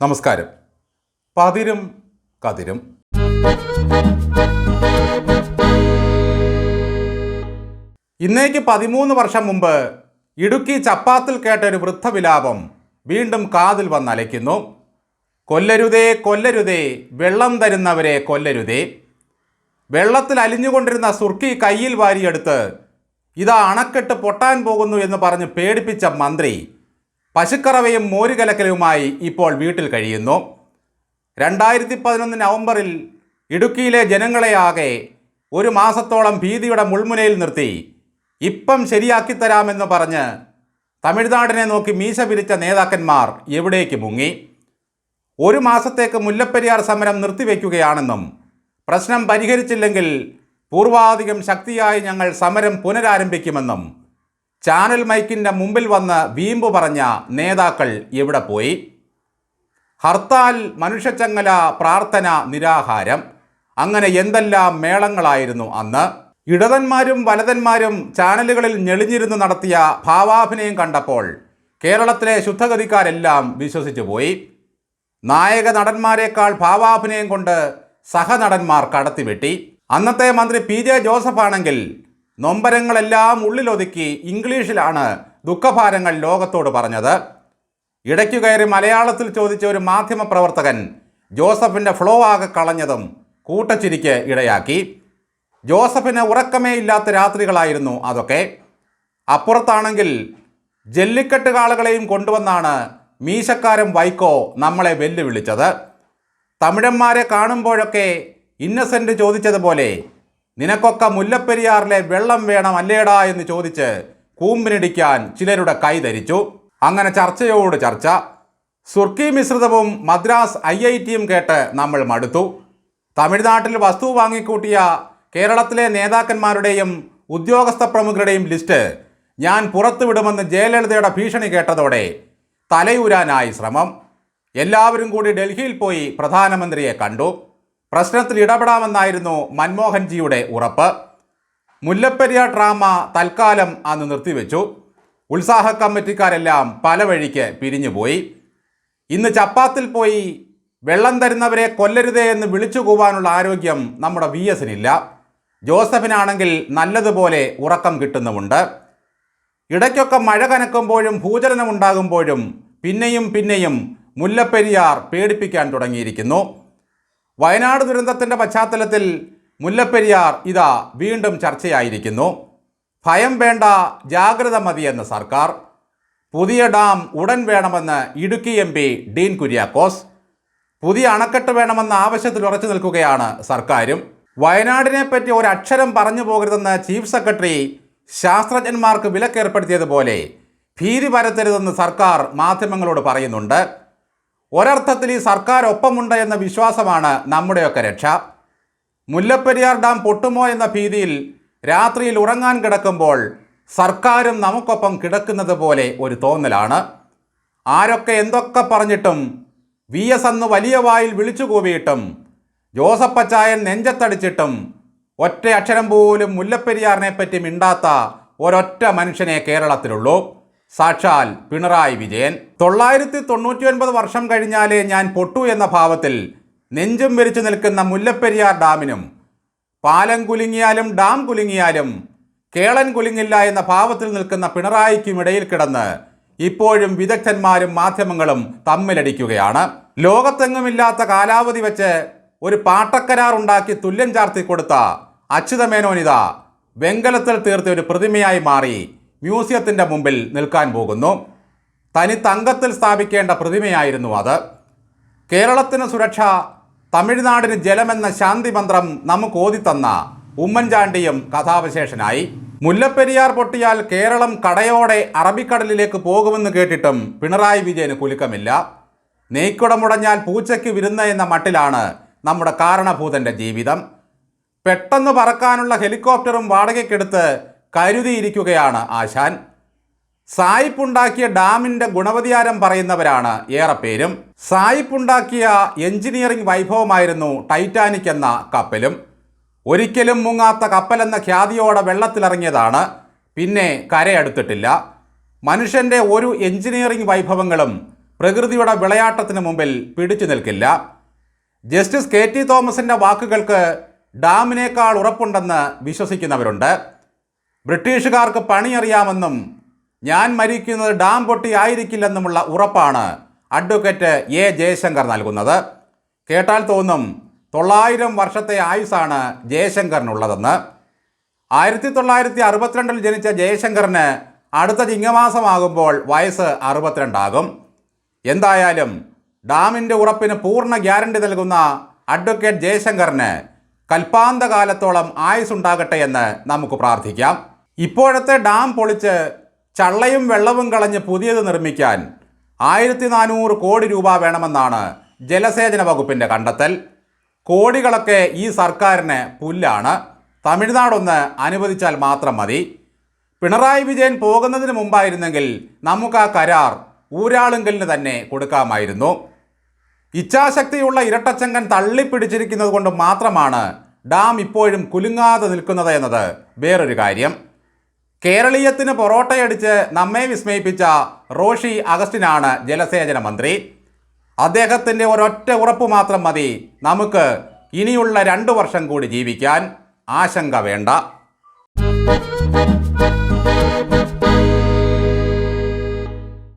നമസ്കാരം. പതിരും കതിരും. ഇന്നേക്ക് പതിമൂന്ന് വർഷം മുമ്പ് ഇടുക്കി ചപ്പാത്തിൽ കേട്ട ഒരു വൃദ്ധവിലാപം വീണ്ടും കാതിൽ വന്നലയ്ക്കുന്നു. കൊല്ലരുതേ കൊല്ലരുതേ വെള്ളം തരുന്നവരെ കൊല്ലരുതേ. വെള്ളത്തിൽ അലിഞ്ഞുകൊണ്ടിരുന്ന സുർക്കി കയ്യിൽ വാരിയെടുത്ത് ഇതാ അണക്കെട്ട് പൊട്ടാൻ പോകുന്നു എന്ന് പറഞ്ഞ് പേടിപ്പിച്ച മന്ത്രി പശുക്കറവയും മോരുകലക്കലുമായി ഇപ്പോൾ വീട്ടിൽ കഴിയുന്നു. രണ്ടായിരത്തി പതിനൊന്ന് നവംബറിൽ ഇടുക്കിയിലെ ജനങ്ങളെയാകെ ഒരു മാസത്തോളം ഭീതിയുടെ മുൾമുനയിൽ നിർത്തി. ഇപ്പം ശരിയാക്കി തരാമെന്ന് പറഞ്ഞ് തമിഴ്നാടിനെ നോക്കി മീശ പിരിച്ച നേതാക്കന്മാർ എവിടേക്ക് മുങ്ങി? ഒരു മാസത്തേക്ക് മുല്ലപ്പെരിയാർ സമരം നിർത്തിവെക്കുകയാണെന്നും പ്രശ്നം പരിഹരിച്ചില്ലെങ്കിൽ പൂർവാധികം ശക്തിയായി ഞങ്ങൾ സമരം പുനരാരംഭിക്കുമെന്നും ചാനൽ മൈക്കിന്റെ മുമ്പിൽ വന്ന് വീമ്പ് പറഞ്ഞ നേതാക്കൾ എവിടെ പോയി? ഹർത്താൽ മനുഷ്യച്ചങ്ങല പ്രാർത്ഥന നിരാഹാരം. അങ്ങനെ എന്തെല്ലാം മേളങ്ങളായിരുന്നു അന്ന്? ഇടതന്മാരും വലതന്മാരും ചാനലുകളിൽ ഞെളിഞ്ഞിരുന്ന് നടത്തിയ ഭാവാഭിനയം കണ്ടപ്പോൾ കേരളത്തിലെ ശുദ്ധഗതിക്കാരെല്ലാം വിശ്വസിച്ചു പോയി. നായക നടന്മാരെക്കാൾ ഭാവാഭിനയം കൊണ്ട് സഹനടന്മാർ കടത്തിവെട്ടി. അന്നത്തെ മന്ത്രി പി ജെ ജോസഫ് ആണെങ്കിൽ നൊമ്പരങ്ങളെല്ലാം ഉള്ളിലൊതുക്കി ഇംഗ്ലീഷിലാണ് ദുഃഖഭാരങ്ങൾ ലോകത്തോട് പറഞ്ഞത്. ഇടയ്ക്കു കയറി മലയാളത്തിൽ ചോദിച്ച ഒരു മാധ്യമപ്രവർത്തകൻ ജോസഫിന്റെ ഫ്ലോ ആകെ കളഞ്ഞതും കൂട്ടച്ചിരിക്ക് ഇടയാക്കി. ജോസഫിന് ഉറക്കമേ ഇല്ലാത്ത രാത്രികളായിരുന്നു അതൊക്കെ. അപ്പുറത്താണെങ്കിൽ ജല്ലിക്കെട്ട് കാളുകളെയും കൊണ്ടുവന്നാണ് മീശക്കാരൻ വൈക്കോ നമ്മളെ വെല്ലുവിളിച്ചത്. തമിഴന്മാരെ കാണുമ്പോഴൊക്കെ ഇന്നസെന്റ് ചോദിച്ചതുപോലെ നിനക്കൊക്കെ മുല്ലപ്പെരിയാറിലെ വെള്ളം വേണം അല്ലേടാ എന്ന് ചോദിച്ച് കൂമ്പിനിടിക്കാൻ ചിലരുടെ കൈ ധരിച്ചു. അങ്ങനെ ചർച്ചയോട് ചർച്ച. സുർക്കി മിശ്രിതവും മദ്രാസ് ഐ ഐ ടിയും കേട്ട് നമ്മൾ മടുത്തു. തമിഴ്നാട്ടിൽ വസ്തു വാങ്ങിക്കൂട്ടിയ കേരളത്തിലെ നേതാക്കന്മാരുടെയും ഉദ്യോഗസ്ഥ പ്രമുഖരുടെയും ലിസ്റ്റ് ഞാൻ പുറത്തുവിടുമെന്ന് ജയലളിതയുടെ ഭീഷണി കേട്ടതോടെ തലയൂരാനായി ശ്രമം. എല്ലാവരും കൂടി ഡൽഹിയിൽ പോയി പ്രധാനമന്ത്രിയെ കണ്ടു. പ്രശ്നത്തിൽ ഇടപെടാമെന്നായിരുന്നു മൻമോഹൻജിയുടെ ഉറപ്പ്. മുല്ലപ്പെരിയാർ ഡ്രാമ തൽക്കാലം അന്ന് നിർത്തിവെച്ചു. ഉത്സാഹ കമ്മിറ്റിക്കാരെല്ലാം പല വഴിക്ക് പിരിഞ്ഞുപോയി. ഇന്ന് ചപ്പാത്തിൽ പോയി വെള്ളം തരുന്നവരെ കൊല്ലരുതേ എന്ന് വിളിച്ചു കൂവാനുള്ള ആരോഗ്യം നമ്മുടെ വി എസിനില്ല. ജോസഫിനാണെങ്കിൽ നല്ലതുപോലെ ഉറക്കം കിട്ടുന്നുമുണ്ട്. ഇടയ്ക്കൊക്കെ മഴ കനക്കുമ്പോഴും ഭൂചലനമുണ്ടാകുമ്പോഴും പിന്നെയും പിന്നെയും മുല്ലപ്പെരിയാർ പേടിപ്പിക്കാൻ തുടങ്ങിയിരിക്കുന്നു. വയനാട് ദുരന്തത്തിന്റെ പശ്ചാത്തലത്തിൽ മുല്ലപ്പെരിയാർ ഇതാ വീണ്ടും ചർച്ചയായിരിക്കുന്നു. ഭയം വേണ്ട ജാഗ്രത മതിയെന്ന സർക്കാർ. പുതിയ ഡാം ഉടൻ വേണമെന്ന് ഇടുക്കി എം പി ഡീൻ കുര്യാക്കോസ്. പുതിയ അണക്കെട്ട് വേണമെന്ന ആവശ്യത്തിൽ ഉറച്ചു നിൽക്കുകയാണ് സർക്കാരും. വയനാടിനെ പറ്റി ഒരക്ഷരം പറഞ്ഞു പോകരുതെന്ന് ചീഫ് സെക്രട്ടറി ശാസ്ത്രജ്ഞന്മാർക്ക് വിലക്കേർപ്പെടുത്തിയതുപോലെ ഭീതി പരത്തരുതെന്ന് സർക്കാർ മാധ്യമങ്ങളോട് പറയുന്നുണ്ട്. ഒരർത്ഥത്തിൽ ഈ സർക്കാർ ഒപ്പമുണ്ട് എന്ന വിശ്വാസമാണ് നമ്മുടെയൊക്കെ രക്ഷ. മുല്ലപ്പെരിയാർ ഡാം പൊട്ടുമോ എന്ന ഭീതിയിൽ രാത്രിയിൽ ഉറങ്ങാൻ കിടക്കുമ്പോൾ സർക്കാരും നമുക്കൊപ്പം കിടക്കുന്നത് പോലെ ഒരു തോന്നലാണ്. ആരൊക്കെ എന്തൊക്കെ പറഞ്ഞിട്ടും വി എസ് അന്ന് വലിയ വായിൽ വിളിച്ചു കൂവിയിട്ടും ജോസപ്പച്ചായൻ നെഞ്ചത്തടിച്ചിട്ടും ഒറ്റ അക്ഷരം പോലും മുല്ലപ്പെരിയാറിനെ പറ്റി മിണ്ടാത്ത ഒരൊറ്റ മനുഷ്യനെ കേരളത്തിലുള്ളൂ. സാക്ഷാൽ പിണറായി വിജയൻ. തൊള്ളായിരത്തി തൊണ്ണൂറ്റി ഒൻപത് വർഷം കഴിഞ്ഞാലേ ഞാൻ പൊട്ടു എന്ന ഭാവത്തിൽ നെഞ്ചും വിരിച്ചു നിൽക്കുന്ന മുല്ലപ്പെരിയാർ ഡാമിനും പാലം കുലുങ്ങിയാലും ഡാം കുലുങ്ങിയാലും കേളൻ കുലുങ്ങില്ല എന്ന ഭാവത്തിൽ നിൽക്കുന്ന പിണറായിക്കും ഇടയിൽ കിടന്ന് ഇപ്പോഴും വിദഗ്ധന്മാരും മാധ്യമങ്ങളും തമ്മിലടിക്കുകയാണ്. ലോകത്തെങ്ങുമില്ലാത്ത കാലാവധി വെച്ച് ഒരു പാട്ടക്കരാർ ഉണ്ടാക്കി തുല്യം ചാർത്തി കൊടുത്ത അച്യുതമേനോനിത വെങ്കലത്തിൽ തീർത്ത ഒരു പ്രതിമയായി മാറി മ്യൂസിയത്തിന്റെ മുമ്പിൽ നിൽക്കാൻ പോകുന്നു. തനി തങ്കത്തിൽ സ്ഥാപിക്കേണ്ട പ്രതിമയായിരുന്നു അത്. കേരളത്തിന് സുരക്ഷ തമിഴ്നാടിന് ജലമെന്ന ശാന്തി മന്ത്രം നമുക്ക് ഓതിത്തന്ന ഉമ്മൻചാണ്ടിയും കഥാവിശേഷനായി. മുല്ലപ്പെരിയാർ പൊട്ടിയാൽ കേരളം കടയോടെ അറബിക്കടലിലേക്ക് പോകുമെന്ന് കേട്ടിട്ടും പിണറായി വിജയന് കുലുക്കമില്ല. നെയ്ക്കുടമുടഞ്ഞാൽ പൂച്ചയ്ക്ക് വിരുന്ന എന്ന മട്ടിലാണ് നമ്മുടെ കാരണഭൂതന്റെ ജീവിതം. പെട്ടെന്ന് പറക്കാനുള്ള ഹെലികോപ്റ്ററും വാടകയ്ക്കെടുത്ത് കരുതിയിരിക്കുകയാണ് ആശാൻ. സായിപ്പുണ്ടാക്കിയ ഡാമിന്റെ ഗുണവതിയാരം പറയുന്നവരാണ് ഏറെ പേരും. സായിപ്പുണ്ടാക്കിയ എഞ്ചിനീയറിംഗ് വൈഭവമായിരുന്നു ടൈറ്റാനിക് എന്ന കപ്പലും. ഒരിക്കലും മുങ്ങാത്ത കപ്പലെന്ന ഖ്യാതിയോടെ വെള്ളത്തിലിറങ്ങിയതാണ്. പിന്നെ കരയടുത്തിട്ടില്ല. മനുഷ്യന്റെ ഒരു എഞ്ചിനീയറിംഗ് വൈഭവങ്ങളും പ്രകൃതിയുടെ വിളയാട്ടത്തിന് മുമ്പിൽ പിടിച്ചു നിൽക്കില്ല. ജസ്റ്റിസ് കെ ടി തോമസിന്റെ വാക്കുകൾക്ക് ഡാമിനേക്കാൾ ഉറപ്പുണ്ടെന്ന് വിശ്വസിക്കുന്നവരുണ്ട്. ബ്രിട്ടീഷുകാർക്ക് പണിയറിയാമെന്നും ഞാൻ മരിക്കുന്നത് ഡാം പൊട്ടി ആയിരിക്കില്ലെന്നുമുള്ള ഉറപ്പാണ് അഡ്വക്കേറ്റ് എ ജയശങ്കർ നൽകുന്നത്. കേട്ടാൽ തോന്നും തൊള്ളായിരം വർഷത്തെ ആയുസാണ് ജയശങ്കറിനുള്ളതെന്ന്. ആയിരത്തി തൊള്ളായിരത്തി അറുപത്തിരണ്ടിൽ ജനിച്ച ജയശങ്കറിന് അടുത്ത ചിങ്ങമാസമാകുമ്പോൾ വയസ്സ് അറുപത്തിരണ്ടാകും. എന്തായാലും ഡാമിന്റെ ഉറപ്പിന് പൂർണ ഗ്യാരണ്ടി നൽകുന്ന അഡ്വക്കേറ്റ് ജയശങ്കറിന് കൽപ്പാന്ത കാലത്തോളം ആയുസ്സുണ്ടാകട്ടെ എന്ന് നമുക്ക് പ്രാർത്ഥിക്കാം. ഇപ്പോഴത്തെ ഡാം പൊളിച്ച് ചള്ളയും വെള്ളവും കളഞ്ഞ് പുതിയത് നിർമ്മിക്കാൻ ആയിരത്തി നാനൂറ് കോടി രൂപ വേണമെന്നാണ് ജലസേചന വകുപ്പിന്റെ കണ്ടെത്തൽ. കോടികളൊക്കെ ഈ സർക്കാരിന് പുല്ലാണ്. തമിഴ്നാടൊന്ന് അനുവദിച്ചാൽ മാത്രം മതി. പിണറായി വിജയൻ പോകുന്നതിന് മുമ്പായിരുന്നെങ്കിൽ നമുക്ക് ആ കരാർ ഊരാളുങ്കലിന് തന്നെ കൊടുക്കാമായിരുന്നു. ഇച്ഛാശക്തിയുള്ള ഇരട്ടച്ചങ്കൻ തള്ളിപ്പിടിച്ചിരിക്കുന്നത് കൊണ്ട് മാത്രമാണ് ഡാം ഇപ്പോഴും കുലുങ്ങാതെ നിൽക്കുന്നത് എന്നത്. വേറൊരു കാര്യം. കേരളീയത്തിന് പൊറോട്ടയടിച്ച് നമ്മെ വിസ്മയിപ്പിച്ച റോഷി അഗസ്റ്റിനാണ് ജലസേചന മന്ത്രി. അദ്ദേഹത്തിന്റെ ഒരൊറ്റ ഉറപ്പ് മാത്രം മതി നമുക്ക് ഇനിയുള്ള രണ്ട് വർഷം കൂടി ജീവിക്കാൻ ആശങ്ക വേണ്ട.